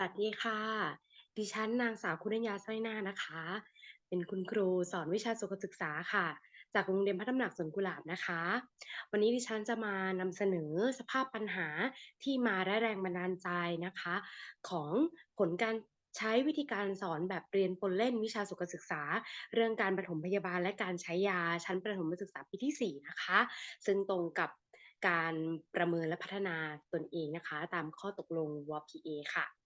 สวัสดีค่ะ ดิฉันนางสาวคุนัญญาสร้อยนานะคะ เป็นคุณครูสอนวิชาสุขศึกษาค่ะ จากโรงเรียนพระตำหนักสวนกุหลาบนะคะ วันนี้ดิฉันจะมานำเสนอสภาพปัญหาที่มาและแรงบันดาลใจนะคะ ของผลการใช้วิธีการสอนแบบเรียนปนเล่นวิชาสุขศึกษา เรื่องการปฐมพยาบาลและการใช้ยาชั้นประถมศึกษาปีที่ 4 นะคะ ซึ่งตรงกับการประเมินและพัฒนาตนเองนะคะ ตามข้อตกลง WPA ค่ะ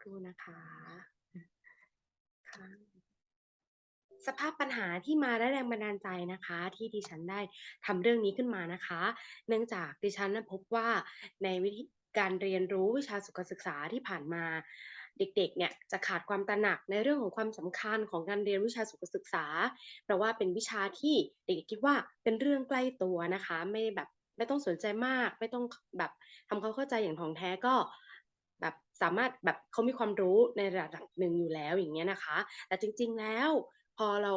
ครู่นะคะค่ะสภาพปัญหาที่มาและแรงบันดาลใจนะคะ ที่ดิฉันได้ทำเรื่องนี้ขึ้นมานะคะ เนื่องจากดิฉันน่ะพบว่าในวิธีการเรียนรู้วิชาสุขศึกษาที่ผ่านมาเด็กๆ เนี่ยจะขาดความตระหนักในเรื่องของความสำคัญของการเรียนวิชาสุขศึกษา เพราะว่าเป็นวิชาที่เด็กๆคิดว่าเป็นเรื่องใกล้ตัวนะคะ ไม่แบบไม่ต้องสนใจมาก ไม่ต้องแบบทำควาเข้าใจอย่างถ่องแท้ก็ แบบสามารถแบบเขามีความรู้ในระดับหนึ่งอยู่แล้วอย่างเงี้ยนะคะ แต่จริง ๆ แล้วพอเรา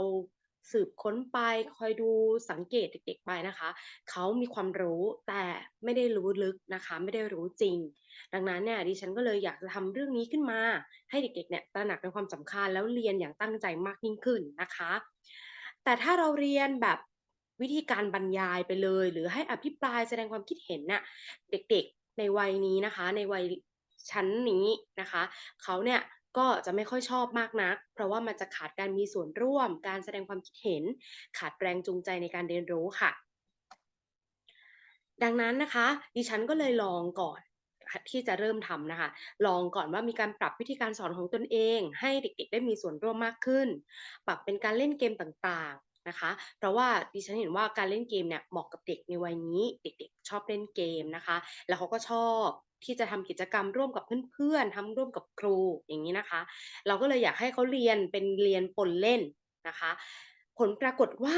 สืบค้นไปคอยดูสังเกตเด็กๆไปนะคะเขามีความรู้แต่ไม่ได้รู้ลึกนะคะ ไม่ได้รู้จริง ดังนั้นเนี่ยดิฉันก็เลยอยากจะทำเรื่องนี้ขึ้นมา ให้เด็กๆเนี่ยตระหนักในความสำคัญแล้วเรียนอย่างตั้งใจมากยิ่งขึ้นนะคะ แต่ถ้าเราเรียนแบบวิธีการบรรยายไปเลย หรือให้อภิปรายแสดงความคิดเห็นน่ะเด็กๆในวัยนี้นะคะ ในวัย ชั้นนี้นะคะ เขาเนี่ยก็จะไม่ค่อยชอบมากนัก เพราะว่ามันจะขาดการมีส่วนร่วม การแสดงความคิดเห็น ขาดแรงจูงใจในการเรียนรู้ค่ะ ดังนั้นนะคะ ดิฉันก็เลยลองก่อนที่จะเริ่มทำนะคะ ลองก่อนว่ามีการปรับวิธีการสอนของตนเอง ให้เด็กๆ ได้มีส่วนร่วมมากขึ้น ปรับเป็นการเล่นเกมต่างๆนะคะ เพราะว่าดิฉันเห็นว่าการเล่นเกมเนี่ยเหมาะกับเด็กในวัยนี้ เด็กๆ ชอบเล่นเกมนะคะ แล้วเขาก็ชอบ ที่จะทำกิจกรรมร่วมกับเพื่อนๆทำร่วมกับครูอย่างงี้นะคะ เราก็เลยอยากให้เขาเรียนเป็นเรียนปนเล่นนะคะ ผลปรากฏว่า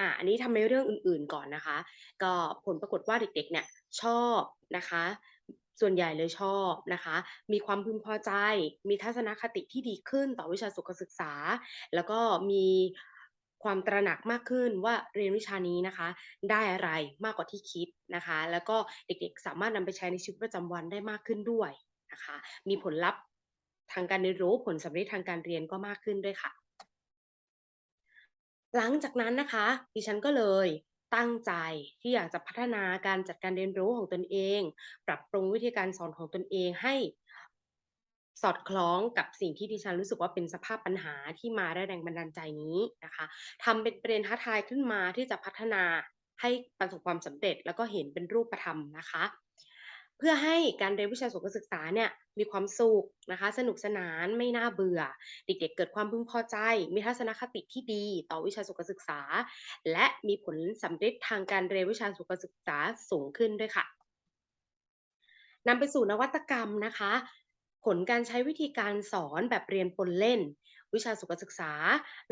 อ่าอันนี้ทำในเรื่องอื่นๆก่อนนะคะ ก็ผลปรากฏว่าเด็กๆเนี่ยชอบนะคะ ส่วนใหญ่เลยชอบนะคะ มีความพึงพอใจ มีทัศนคติที่ดีขึ้นต่อวิชาสุขศึกษา แล้วก็มี ความตระหนักมากขึ้นว่าเรียนวิชานี้นะคะ ได้อะไรมากกว่าที่คิดนะคะ แล้วก็เด็กๆสามารถนำไปใช้ในชีวิตประจำวันได้มากขึ้นด้วยนะคะ มีผลลัพธ์ทางการเรียนรู้ผลสำเร็จทางการเรียนก็มากขึ้นด้วยค่ะ หลังจากนั้นนะคะ ดิฉันก็เลยตั้งใจที่อยากจะพัฒนาการจัดการเรียนรู้ของตนเอง ปรับปรุงวิธีการสอนของตนเองให้ สอดคล้องกับสิ่งที่ดิฉันรู้สึกว่าเป็นสภาพปัญหาที่มาได้แรงบันดาลใจนี้นะคะทำเป็นประเด็นท้าทายขึ้นมาที่จะพัฒนาให้ประสบความสำเร็จ แล้วก็เห็นเป็นรูปธรรมนะคะ เพื่อให้การเรียนวิชาสุขศึกษาเนี่ยมีความสุขนะคะ สนุกสนานไม่น่าเบื่อ เด็กๆเกิดความพึงพอใจ มีทัศนคติที่ดีต่อวิชาสุขศึกษา และมีผลสำเร็จทางการเรียนวิชาสุขศึกษาสูงขึ้นด้วยค่ะนำไปสู่นวัตกรรมนะคะ ผลการใช้วิธีการสอนแบบเรียนปนเล่น วิชาสุขศึกษา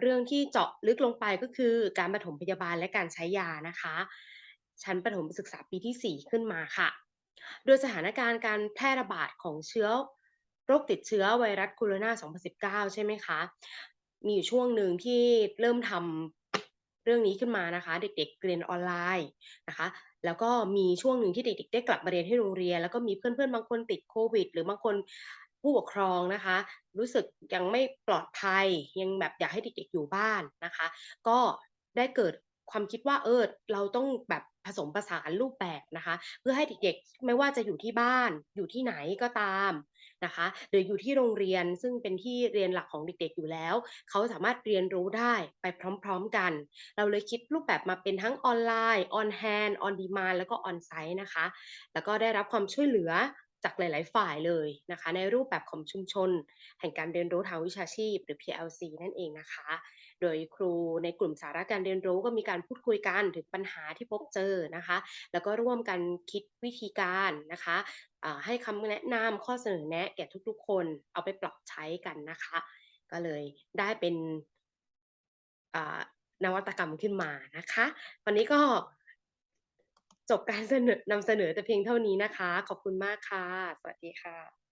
เรื่องที่เจาะลึกลงไปก็คือการปฐมพยาบาลและการใช้ยานะคะ ชั้นประถมศึกษาปีที่ 4 ขึ้นมาค่ะ โดยสถานการณ์การแพร่ระบาดของเชื้อโรคติดเชื้อไวรัสโคโรนา 2019 ใช่ไหมคะ มีอยู่ช่วงหนึ่งที่เริ่มทำเรื่องนี้ขึ้นมานะคะ เด็กๆเรียนออนไลน์นะคะ แล้วก็มีช่วงหนึ่งที่เด็กๆ ได้กลับมาเรียนที่โรงเรียน แล้วก็มีเพื่อนๆ บางคนติดโควิด หรือบางคน ผู้ปกครองนะคะ รู้สึกยังไม่ปลอดภัย ยังแบบอยากให้เด็กๆอยู่บ้านนะคะ ก็ได้เกิดความคิดว่าเออเราต้องแบบผสมผสานรูปแบบนะคะ เพื่อให้เด็กๆไม่ว่าจะอยู่ที่บ้านอยู่ที่ไหนก็ตามนะคะหรืออยู่ที่โรงเรียนซึ่งเป็นที่เรียนหลักของเด็กๆอยู่แล้ว เขาสามารถเรียนรู้ได้ไปพร้อมๆกัน เราเลยคิดรูปแบบมาเป็นทั้งออนไลน์ on hand on demand แล้วก็ on-site นะคะ แล้วก็ได้รับความช่วยเหลือ จากหลาย ๆ ฝ่ายเลยนะคะ ในรูปแบบของชุมชน แห่งการเรียนรู้ทางวิชาชีพ หรือ PLC นั่นเองนะคะ โดยครูในกลุ่มสาระการเรียนรู้ก็มีการพูดคุยกันถึงปัญหาที่พบเจอนะคะ แล้วก็ร่วมกันคิดวิธีการนะคะให้คำแนะนำข้อเสนอแนะแก่ทุก ๆ คนเอาไปปรับใช้กันนะคะ ก็เลยได้เป็นนวัตกรรมขึ้นมานะคะ วันนี้ก็ จบการเสนอนำเสนอแต่เพียงเท่านี้นะคะ ขอบคุณมากค่ะ สวัสดีค่ะ